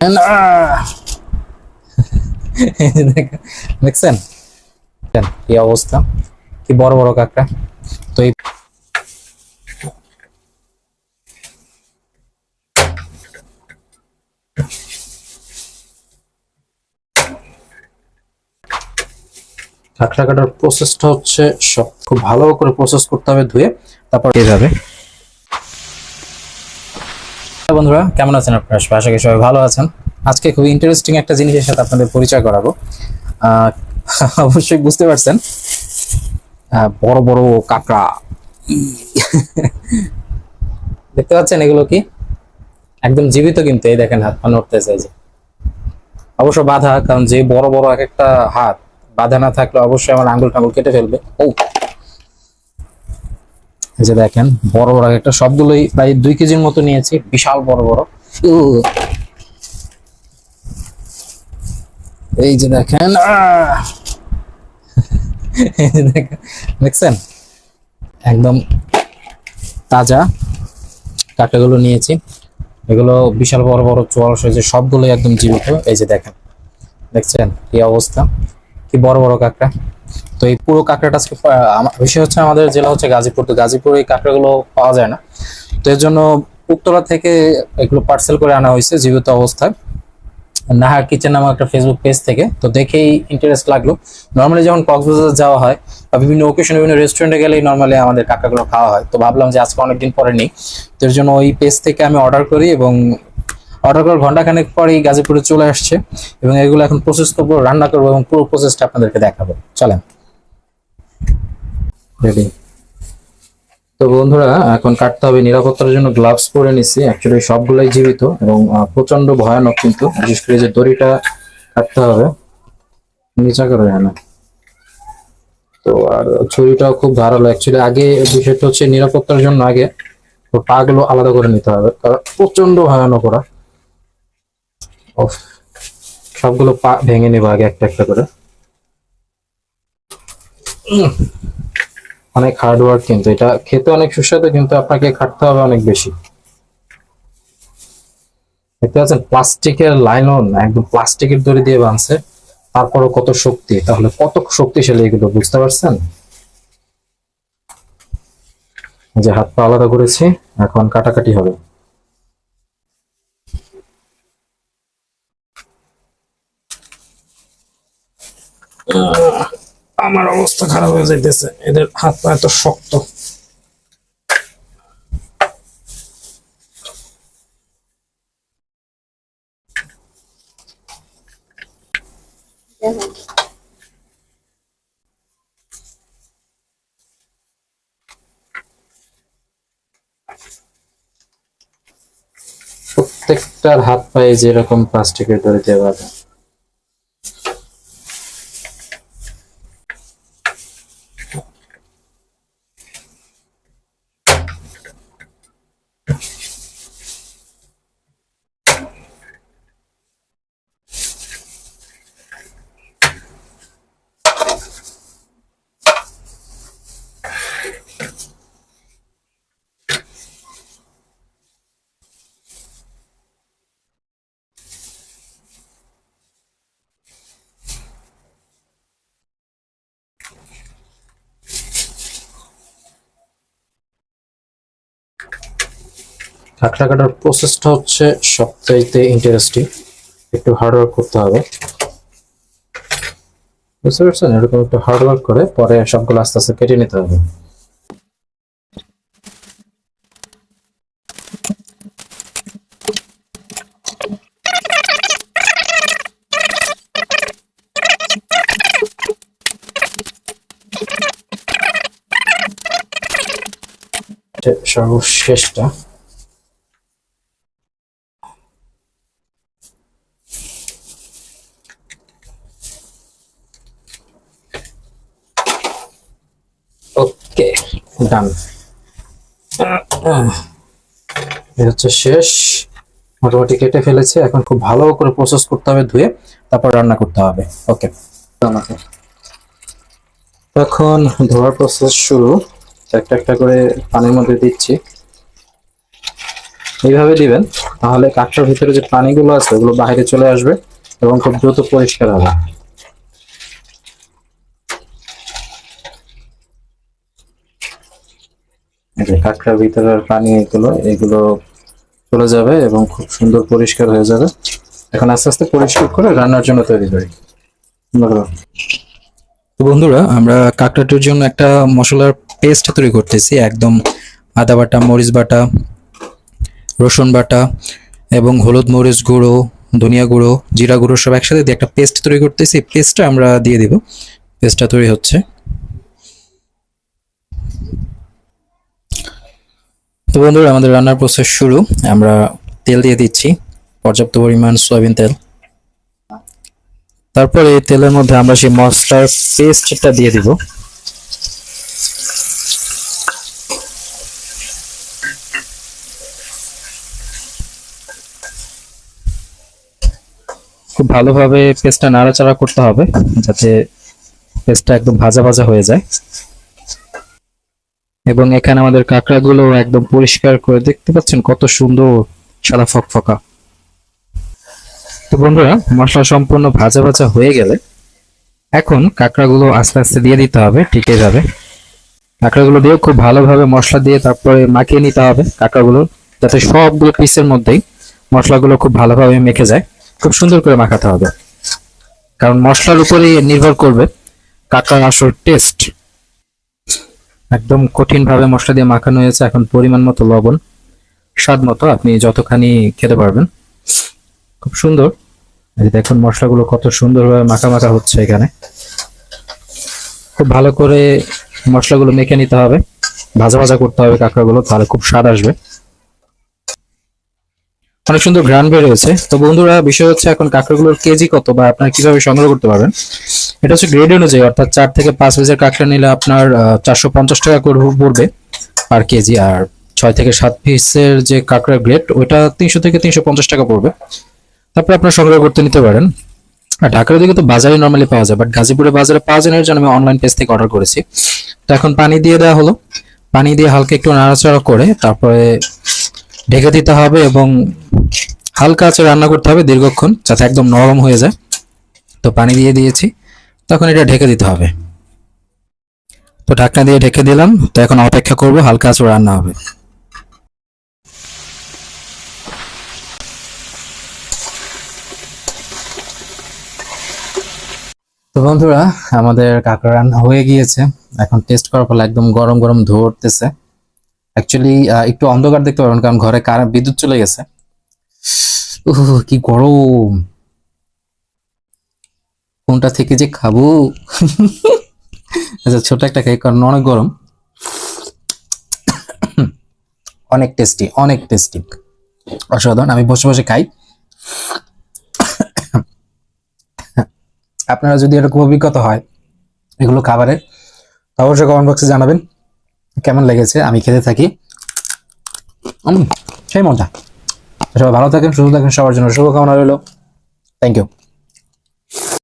দেখছেন? দেখেন কি অবস্থা? কি বড় বড় কাঁকড়া? তো এই কাঁকড়া কাটার প্রসেসটা হচ্ছে সব খুব ভালো করে প্রসেস করতে হবে ধুয়ে তারপর এইভাবে বন্ধুরা, কেমন আছেন আপনারা? আশা করি সবাই ভালো আছেন। আজকে খুব ইন্টারেস্টিং একটা জিনিসের সাথে আপনাদের পরিচয় করাবো। অবশ্যই বুঝতে পারছেন। বড় বড় কাঁকড়া। দেখতে পাচ্ছেন এগুলো কি? একদম জীবিত কিন্তু, এই দেখেন হাত পা নড়তেছে এই যে। অবশ্য বাধা, কারণ যে বড় বড় এক একটা হাত, বাধা না থাকলে অবশ্যই আমার আঙ্গুল টাঙ্গুল কেটে ফেলবে। ও যে দেখেন, বড় বড় এক একটা, সবগুলোই প্রায় দুই কেজির মতো নিয়েছি, বিশাল বড় বড়। এই যে দেখেন দেখছেন? একদম তাজা কাঁটাগুলো নিয়েছি। এগুলো বিশাল বড় বড় চোয়াল সাইজের সবগুলো একদম জীবিত। এই যে দেখেন, দেখছেন কি অবস্থা? কি বড় বড় কাঁকড়া। তো এই পুরো কাঁকড়াটা আজকে বিষয় হচ্ছে আমাদের জেলা হচ্ছে গাজীপুর। তো গাজীপুরে এই কাঁকড়াগুলো পাওয়া যায় না। তো এর জন্য উত্তরা থেকে এগুলো পার্সেল করে আনা হয়েছে জীবিত অবস্থায়। নাহার কিচেন নামক একটা ফেসবুক পেজ থেকে। তো দেখেই ইন্টারেস্ট লাগল। নর্মালি যখন কক্সবাজার যাওয়া হয় বা বিভিন্ন ওকেশনে বিভিন্ন রেস্টুরেন্টে গেলেই নর্মালি আমাদের কাঁকড়াগুলো খাওয়া হয়। তো ভাবলাম যে আজকে অনেকদিন পরে নেই। তো এর জন্য ওই পেজ থেকে আমি অর্ডার করি এবং অর্ডার করার ঘন্টাখানেক পরেই গাজীপুরে চলে আসছে। এবং এগুলো এখন প্রসেস করব, রান্না করব এবং পুরো প্রসেসটা আপনাদেরকে দেখাবো। চলেন। রেডি তো বন্ধুরা, এখন কাটতে হবে নিরাপত্তার জন্য গ্লাভস পরে নিছি অ্যাকচুয়ালি সবগুলাই জীবিত এবং প্রচণ্ড ভয়ানক কিন্তু। বিশেষ করে যে দড়িটা কাটতে হবে। নিচা করে না। তো আর ছুরিটাও খুব ধারালো। অ্যাকচুয়ালি আগে বিষয়টা হচ্ছে নিরাপত্তার জন্য আগে পা গুলো আলাদা করে নিতে হবে। কারণ প্রচণ্ড ভয়ানক ওরা। সবগুলো পা ভেঙে নেব আগে একটা একটা করে। অনেক হার্ড ওয়ার্ক কিন্তু এটা খেতে অনেক সুস্বাদু, কিন্তু আপনাকে খাটতে হবে অনেক বেশি। দেখতে পাচ্ছেন, প্লাস্টিকের লাইনন একদম প্লাস্টিকের দড়ি দিয়ে বাঁধছে তারপরও কত শক্তি, তাহলে কত শক্তিশালী এগুলো, বুঝতে পারছেন? যে হাত পা আলাদা করেছি, এখন কাটাকাটি হবে। আমার অবস্থা খারাপ হয়ে যাইতেছে। এদের হাত পা এত শক্ত। প্রত্যেকটার হাত পায়ে যেরকম প্লাস্টিকের দড়ি দেওয়া বাঁধা কাঁকড়া কাটার প্রসেসটা হচ্ছে সবচাইতে ইন্টারেস্টিং একটু হার্ড ওয়ার্ক করতে হবে। বুঝতে পারছেন? এরকম একটু হার্ড ওয়ার্ক করে পরে সবগুলো আস্তে আস্তে কেটে নিতে হবে। সর্বশেষটা ওকে ডান হচ্ছে শেষ। মোটামুটি কেটে ফেলেছে, এখন খুব ভালো করে প্রসেস করতে হবে, ধুয়ে তারপর রান্না করতে হবে। ওকে। এখন ধোয়ার প্রসেস শুরু। একটা একটা করে পানির মধ্যে দিচ্ছি। এইভাবে দিবেন, তাহলে কাঠটার ভিতরে যে পানিগুলো আছে, ওগুলো বাইরে চলে আসবে এবং খুব দ্রুত পরিষ্কার হবে। এই যে কাঁকড়ার ভিতরের পানি এগুলো এগুলো চলে যাবে এবং খুব সুন্দর পরিষ্কার হয়ে যাবে। এখন আস্তে আস্তে পরিষ্কার করে রান্নার জন্য তৈরি করি। তো বন্ধুরা, আমরা কাঁকড়াটির জন্য একটা মশলার পেস্ট তৈরি করতেছি, একদম আদা বাটা, মরিচ বাটা, রসুন বাটা এবং হলুদ মরিচ গুঁড়ো, ধনিয়া গুঁড়ো, জিরা গুঁড়ো সব একসাথে দিয়ে একটা পেস্ট তৈরি করতেছি। পেস্টটা আমরা দিয়ে দিব। পেস্টটা তৈরি হচ্ছে। বন্ধুরা, আমাদের রান্নার প্রসেস শুরু। আমরা তেল দিয়ে দিচ্ছি, পর্যাপ্ত পরিমাণ সয়াবিন তেল। তারপরে এই তেলের মধ্যে আমরা সেই মশলার পেস্টটা দিয়ে দিব। খুব ভালোভাবে পেস্টটা নাড়াচাড়া করতে হবে, যাতে পেস্টটা একদম ভাজা ভাজা হয়ে যায়। এবং এখানে আমাদের কাঁকড়াগুলো একদম পরিষ্কার করে দেখতে পাচ্ছেন কত সুন্দর সাদা ফকফকা। তো বন্ধুরা, মশলা সম্পূর্ণ ভাজা ভাজা হয়ে গেলে এখন কাঁকড়াগুলো আস্তে আস্তে দিয়ে দিতে হবে ঠিক এইভাবে কাঁকড়াগুলো দিয়ে খুব ভালোভাবে মশলা দিয়ে তারপরে মাখিয়ে নিতে হবে কাঁকড়াগুলো, যাতে সবগুলো পিসের মধ্যেই মশলাগুলো খুব ভালোভাবে মেখে যায়। খুব সুন্দর করে মাখাতে হবে। কারণ মশলার উপরেই নির্ভর করবে কাঁকড়ার আসল টেস্ট একদম কঠিন ভাবে মশলা দিয়ে মাখানো হয়েছে, এখন পরিমাণ মতো লবণ, স্বাদ মতো আপনি যতখানি খেতে পারবেন। খুব সুন্দর। দেখুন মশলাগুলো কত সুন্দরভাবে মাখা মাখা হচ্ছে এখানে। খুব ভালো করে মশলাগুলো মেখে নিতে হবে। ভাজা ভাজা করতে হবে কাঁকড়াগুলো, তাহলে খুব স্বাদ আসবে। অনেক সুন্দর ঘ্রাণ বের হয়েছে। তো বন্ধুরা, বিষয় হচ্ছে এখন কাঁকড়াগুলোর কেজি কত বা আপনারা কীভাবে সংগ্রহ করতে পারবেন? এটা হচ্ছে গ্রেড অনুযায়ী, অর্থাৎ চার থেকে পাঁচ পিসের কাঁকড়া নিলে আপনার চারশো পঞ্চাশ টাকা পড়বে পার কেজি। আর ছয় থেকে সাত পিসের যে কাঁকড়ার গ্রেড ওইটা তিনশো থেকে তিনশো পঞ্চাশ টাকা পড়বে। তারপরে আপনার সংগ্রহ করতে নিতে পারেন। আর ঢাকার দিকে তো বাজারে নর্মালি পাওয়া যায় বাট গাজীপুরে বাজারে পাওয়া যায় জন্য আমি অনলাইন পেজ থেকে অর্ডার করেছি। তো এখন পানি দিয়ে দেওয়া হলো। পানি দিয়ে হালকা একটু নাড়াচাড়া করে, তারপরে ঢেকে দিতে হবে এবং হালকা আছে রান্না করতে হবে দীর্ঘক্ষণ, যাতে একদম নরম হয়ে যায়। তো পানি দিয়ে দিয়েছি। তখন এটা ঢেকে দিতে হবে। তো ঢাকনা দিয়ে ঢেকে দিলাম। তো এখন অপেক্ষা করব, হালকা আছে রান্না হবে। তো বন্ধুরা, আমাদের কাঁকড়া রান্না হয়ে গিয়েছে। এখন টেস্ট করার ফলে একদম গরম গরম ধরতেছে অ্যাকচুয়ালি একটু অন্ধকার দেখতে পারবেন, কারণ ঘরে কারেন্ট বিদ্যুৎ চলে গেছে। কি গরম। কোনটা থেকে যে খাব? আচ্ছা ছোট একটা খাই কারণ অনেক গরম। অনেক টেস্টি অনেক টেস্টি অসাধারণ, আমি বসে বসে খাই। আপনারা যদি এরকম অভিজ্ঞতা হয় এগুলো খাবারের, অবশ্যই কমেন্ট বক্সে জানাবেন। কেমন লেগেছে? আমি খেতে থাকি। সেই মজা সবাই ভালো থাকেন, সুস্থ থাকেন, সবার জন্য শুভকামনা রইল। Thank you